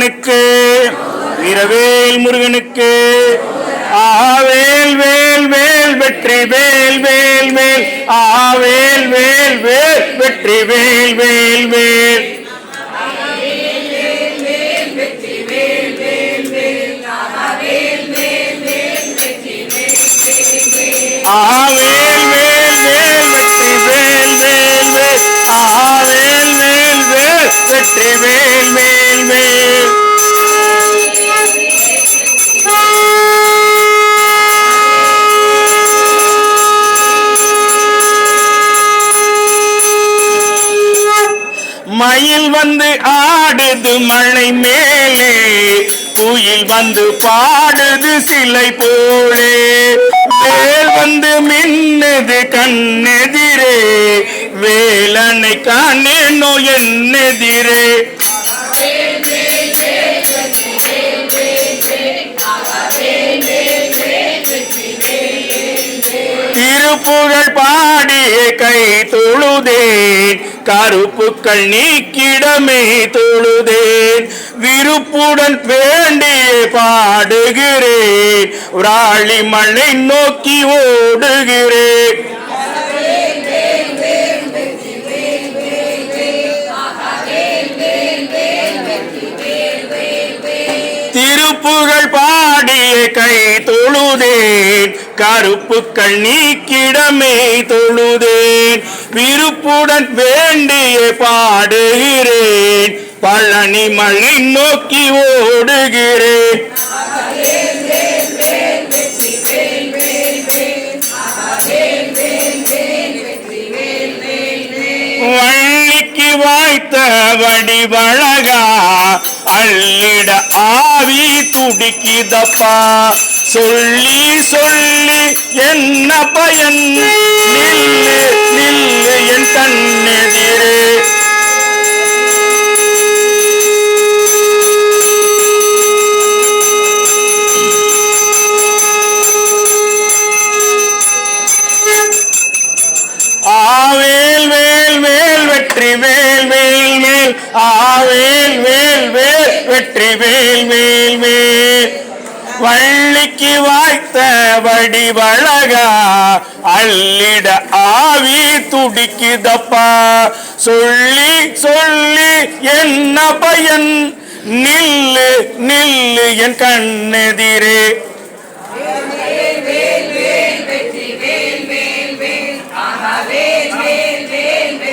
முருகனுக்கு வீரவேல் முருகனுக்கு ஆவேல் வேல் வேல் வெற்றி வேல் வேல் வேல் ஆவேல் வேல் வேல் வெற்றி வேல் வேல் வேல். ஆவேல் மயில் வந்து ஆடுது மலை மேலே குயில் வந்து பாடுது சிலை போலே. வேல் வந்து மின்னுது கண்ணெதிரே வேலனை காணேனோ என்னெதிரே திருப்புகழ் பாடிய கை தொழுதேன் கருப்புக்கள் நீக்கிடமே தொழுதேன் விருப்புடன் வேண்டிய பாடுகிறேன் ராளி மண்ணை நோக்கி ஓடுகிறேன் திருப்புகழ் பாடிய கை தொழுதேன். கருப்பு கண்ணீக்கிடமே தொழுதேன். விருப்புடன் வேண்டிய பாடுகிறேன். பழனி மலை நோக்கி ஓடுகிறேன். வள்ளிக்கு வாய்த்த வடிவழகா அள்ளிட ஆவி துடிக்கிதப்பா. சொல்லி சொல்லி என்ன பயன்? நில்லு நில்லு. ஆவேல் வேல் வேல் வெற்றி வேல் வேல் வேல். வள்ளிக்கு வாய்த்த வடிவழகா அள்ளிட ஆவி துடிக்குதப்பா. சொல்லி சொல்லி என்ன பயன்? நில்லு நில்லு என் கண்ணெதிரே. வேல் வேல் வேல் வெற்றி வேல் வேல் வேல். ஆஹா வேல் வேல்.